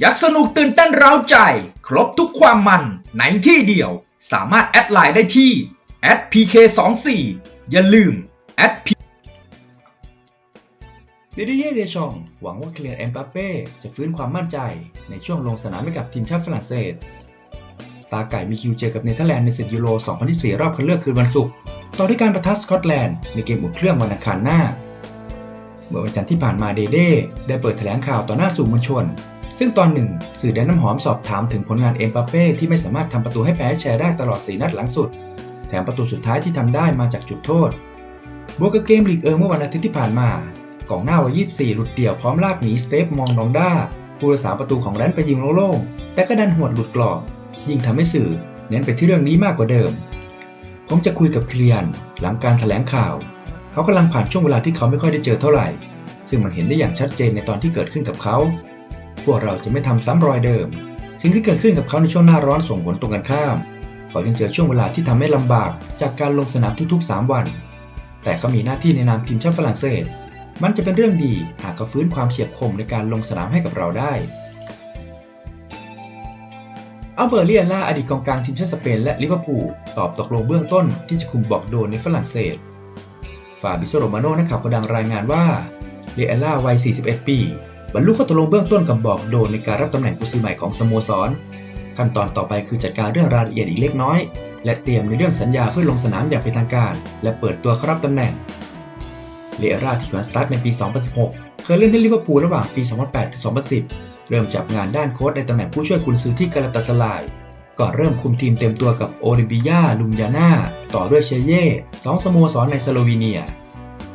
อยากสนุกตื่นเต้นเร้าใจ ครบทุกความมันในที่เดียว สามารถแอดไลน์ได้ที่ @pk24 อย่าลืม @p ดิดิเย่เดชองหวังว่าเคลียร์เอ็มบัปเป้จะฟื้นความมั่นใจในช่วงลงสนามให้กับทีมชาติฝรั่งเศส ตาไก่มีคิวเจอกับเนเธอร์แลนด์ในศึกยูโร 2024 รอบคัดเลือกคืนวันศุกร์ต่อด้วยการประทัดสกอตแลนด์ในเกมอุ่นเครื่องวันอังคารหน้า เมื่อวันจันทร์ที่ผ่านมาเดเด้ได้เปิดแถลงข่าวต่อหน้าสื่อมวลชน ซึ่งตอนหนึ่งสื่อแดนน้ำหอมสอบถามถึงผลงานเอ็มบัปเป้ที่ไม่สามารถทำประตูให้แพ้แชร์ได้ตลอด 4 นัดหลังสุด แถมประตูสุดท้ายที่ทำได้มาจากจุดโทษบวกกับเกมลีกเอิงเมื่อวันอาทิตย์ที่ผ่านมากองหน้าวัย 24 หลุดเดี่ยวพร้อมลากหนีสเตฟมองดองด้าผู้รักษาประตูของแรนไปยิงโล่งๆแต่ก็ดันหวดหลุดกรอบ ยิ่งทำให้สื่อเน้นไปที่เรื่องนี้มากกว่าเดิม ผมจะคุยกับเคลียนหลังการแถลงข่าว เขากำลังผ่านช่วงเวลาที่เขาไม่ค่อยได้เจอเท่าไหร่ ซึ่งมันเห็นได้อย่างชัดเจนในตอนที่เกิดขึ้นกับเขา พวกเราจะไม่ทำซ้ำรอยเดิม สิ่งที่เกิดขึ้นกับเขาในช่วงหน้าร้อนส่งผลตรงกันข้าม เขายังเจอช่วงเวลาที่ทำให้ลำบากจากการลงสนามทุกๆ 3 วัน แต่เขามีหน้าที่ในนามทีมชาติฝรั่งเศส มันจะเป็นเรื่องดีหากเขาฟื้นความเฉียบคมในการลงสนามให้กับเราได้อัลเบอร์เลียล่าอดีตกองกลางทีมชาติสเปนและลิเวอร์พูลตอบตกลงเบื้องต้นที่จะคุมบอกโดในฝรั่งเศส ฟาบิโซโรมาโนนักข่าวกระดังรายงานว่าเลียล่าวัย 41 ปี บรรลุข้อตกลงเบื้องต้นกับบอกโดในการรับตำแหน่งกุซือใหม่ของสโมสร ขั้นตอนต่อไปคือจัดการเรื่องรายละเอียดอีกเล็กน้อย และเตรียมในเรื่องสัญญาเพื่อลงสนามอย่างเป็นทางการ และเปิดตัวเข้ารับตำแหน่งเลอาราที่ขวนสตาร์ทในปี 2016 เคยเล่นให้ลิเวอร์พูลระหว่างปี 2008-2010 เริ่มจับงานด้านโค้ชในตำแหน่งผู้ช่วยกุนซือที่กาลาตาสลาย ก่อนเริ่มคุมทีมเต็มตัวกับโอลิมปิยาลุมยาน่าต่อด้วยเชเย่สองสโมสรในสโลวีเนีย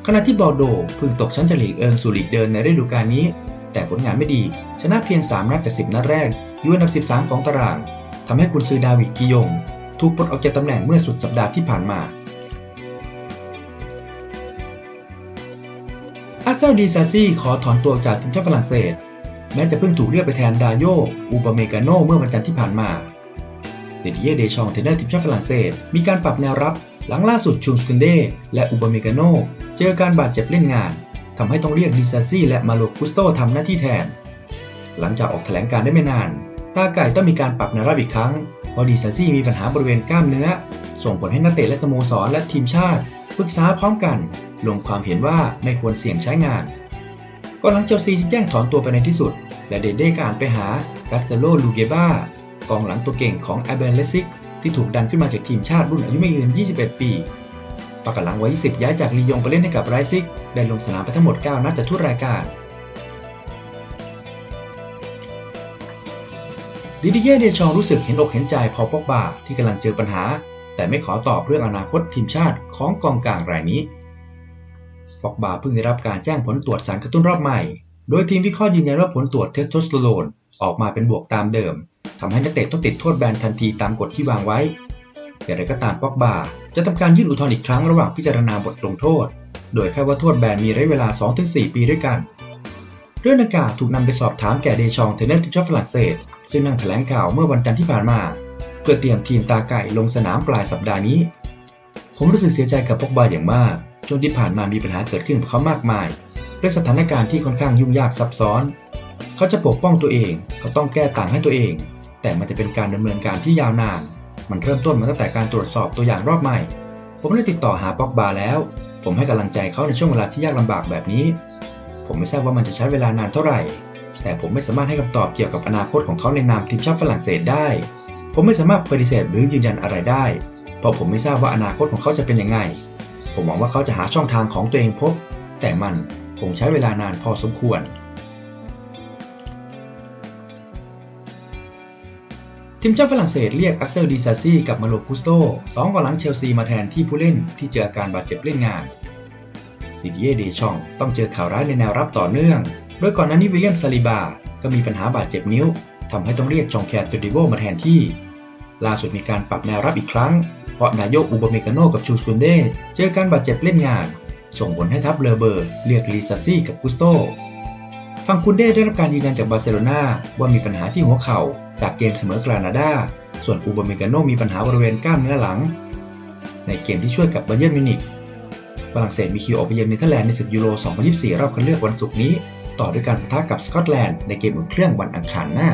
ขณะที่บอร์โดเพิ่งตกชั้นจากลีกเอิงสู่ลีกเดินในฤดูกาลนี้ แต่ผลงานไม่ดี ชนะเพียง 3 นัดจาก 10 นัดแรกอยู่อันดับ 13 ของตารางทำให้กุนซือดาวิดกิยง ถูกปลดออกจากตำแหน่งเมื่อสุดสัปดาห์ที่ผ่านมาอาเซลดีซาซี่ขอถอนตัวจากทีมชาติฝรั่งเศส แม้จะเพิ่งถูกเรียกไปแทนดาโยอูปาเมกาโนเมื่อวันจันทร์ที่ผ่านมาเดดิเยเดชองเทนเนอร์ทีมชาติฝรั่งเศส มีการปรับแนวรับ หลังล่าสุดชูนสเคนเดและอูปาเมกาโนเจอการบาดเจ็บเล่นงาน ทำให้ต้องเรียกดิซาซี่และมาโลกุสโตทำหน้าที่แทน หลังจากออกแถลงการได้ไม่นาน ตาไก่ต้องมีการปรับนวรับอีกครั้งเพราะดิซาซี่มีปัญหาบริเวณกล้ามเนื้อ ส่งผลให้นักเตะและสโมสรและทีมชาติปรึกษาพร้อมกัน ลงความเห็นว่าไม่ควรเสี่ยงใช้งานก่อนหลังเชลซีจะแจ้งถอนตัวไปในที่สุด และเดเด้ก็อ่านไปหากาสเตโลลูเกบ้ากองหลังตัวเก่งของแอเบนเลซิกที่ถูกดันขึ้นมาจากทีมชาติรุ่นอายุไม่เกิน 21 ปี ปากหลังวัย 20 ย้ายจากลียงไปเล่นให้กับไรซิก ได้ลงสนามไปทั้งหมด 9 นัดจากทุกรายการ ดิดิเย่เดชองรู้สึกเห็นอกเห็นใจพอปอกบาที่กำลังเจอปัญหา แต่ไม่ขอตอบเรื่องอนาคตทีมชาติของกองกลางรายนี้ปอกบาเพิ่งได้รับการแจ้งผลตรวจสารกระตุ้นรอบใหม่ โดยทีมวิเคราะห์ยืนยันว่าผลตรวจเทสโทสเตอโรนออกมาเป็นบวกตามเดิมทำให้นักเตะต้องติดโทษแบนทันทีตามกฎที่วางไว้ อย่างไรก็ตามปอกบาจะทำการยื่นอุทธรณ์อีกครั้งระหว่างพิจารณาบทลงโทษ โดยคาดว่าโทษแบนมีระยะเวลา 2-4 ปีด้วยกัน เรื่องดังกล่าวถูกนำไปสอบถามแก่เดชองเทนเนอร์ทีมชาติฝรั่งเศส ซึ่งนั่งแถลงข่าวเมื่อวันจันทร์ที่ผ่านมา เพื่อเตรียมทีมตาไก่ลงสนามปลายสัปดาห์นี้ ผมรู้สึกเสียใจกับปอกบาอย่างมากช่วงที่ผ่านมามีปัญหาเกิดขึ้นกับเขามากมายด้วยสถานการณ์ที่ค่อนข้างยุ่งยากซับซ้อน เขาจะปกป้องตัวเอง เขาต้องแก้ต่างให้ตัวเอง แต่มันจะเป็นการดำเนินการที่ยาวนาน มันเริ่มต้นมาตั้งแต่การตรวจสอบตัวอย่างรอบใหม่ ผมได้ติดต่อหาปอกบาแล้ว ผมให้กำลังใจเขาในช่วงเวลาที่ยากลำบากแบบนี้ ผมไม่ทราบว่ามันจะใช้เวลานานเท่าไหร่ แต่ผมไม่สามารถให้คำตอบเกี่ยวกับอนาคตของเขาในนามทีมชาติฝรั่งเศสได้ ผมไม่สามารถปฏิเสธหรือยืนยันอะไรได้ เพราะผมไม่ทราบว่าอนาคตของเขาจะเป็นยังไง ผมหวังว่าเขาจะหาช่องทางของตัวเองพบ แต่มันคงใช้เวลานานพอสมควร ทีมชาติฝรั่งเศสเรียกอักเซลดีซาซี่กับมาโลกุสโตสองกองหลังเชลซีมาแทนที่ผู้เล่นที่เจออาการบาดเจ็บเล่นงานดิเย่เดชองต้องเจอข่าวร้ายในแนวรับต่อเนื่อง โดยก่อนหน้านี้วิลเลียมซาลิบา ก็มีปัญหาบาดเจ็บนิ้วทำให้ต้องเรียกจองแคร์ตูดิโบมาแทนที่ ล่าสุดมีการปรับแนวรับอีกครั้ง เพราะนายกอูบเมกาโนกับชูสกุนเดเจอการบาดเจ็บเล่นงาน ส่งผลให้ทัพเลเบอร์ เรียกลีซาซี่กับกุสโตฟังคุณเดได้รับการยืนยันจากบาร์เซโลนาว่ามีปัญหาที่หัวเข่า จากเกมเสมอกรานาดา ส่วนอูบาเมกาโนมีปัญหาบริเวณกล้ามเนื้อหลัง ในเกมที่ช่วยกับบาเยอร์มิวนิกฝรั่งเศสมีคิวออกไปเยือนเนเธอร์แลนด์ในศึกยูโร 2024 รอบคัดเลือกวันศุกร์นี้ ต่อด้วยการปะทะกับสกอตแลนด์ในเกมอุ่นเครื่องวันอังคารหน้า